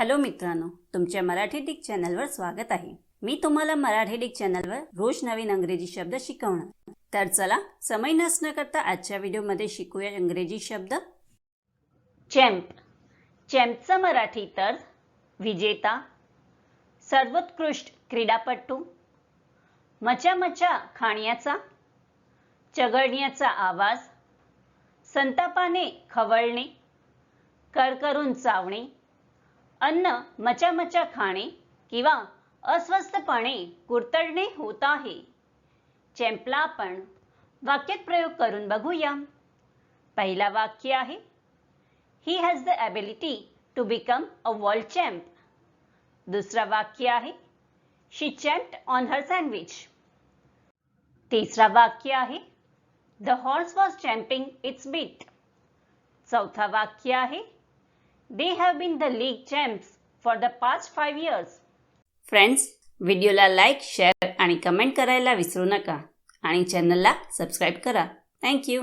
Hello मित्रांनो तुमच्या Marathi Dick चॅनलवर स्वागत आहे. मी तुम्हाला मराठी डिक चॅनलवर रोज नवीन अंग्रेजी शब्द शिकवणार. तर चला समय नसणं करता आजच्या व्हिडिओमध्ये शिकूया इंग्रजी शब्द. चॅम्प. चॅम्पचं मराठी तर विजेता सर्वोत्कृष्ट क्रीडापटू मचा मचा खाण्याचा चघळण्याचा आवाज संतापाने खवळणे करकरून चावणे अन्न मचामचा खाणे किंवा अस्वस्थपणे कुरतडणे होत आहे. चॅम्पला आपण वाक्यात प्रयोग करून बघूया. पहिला वाक्य आहे he has the ability to become a world champ दुसरा वाक्य आहे शी चॅम्प्ट ऑन हर सँडविच तिसरा वाक्य आहे the horse was champing its bit चौथा वाक्य आहे they have been the league champs for the past five years friends व्हिडिओला लाईक शेअर आणि कमेंट करायला विसरू नका. आणि चॅनलला सबस्क्राईब करा. थँक्यू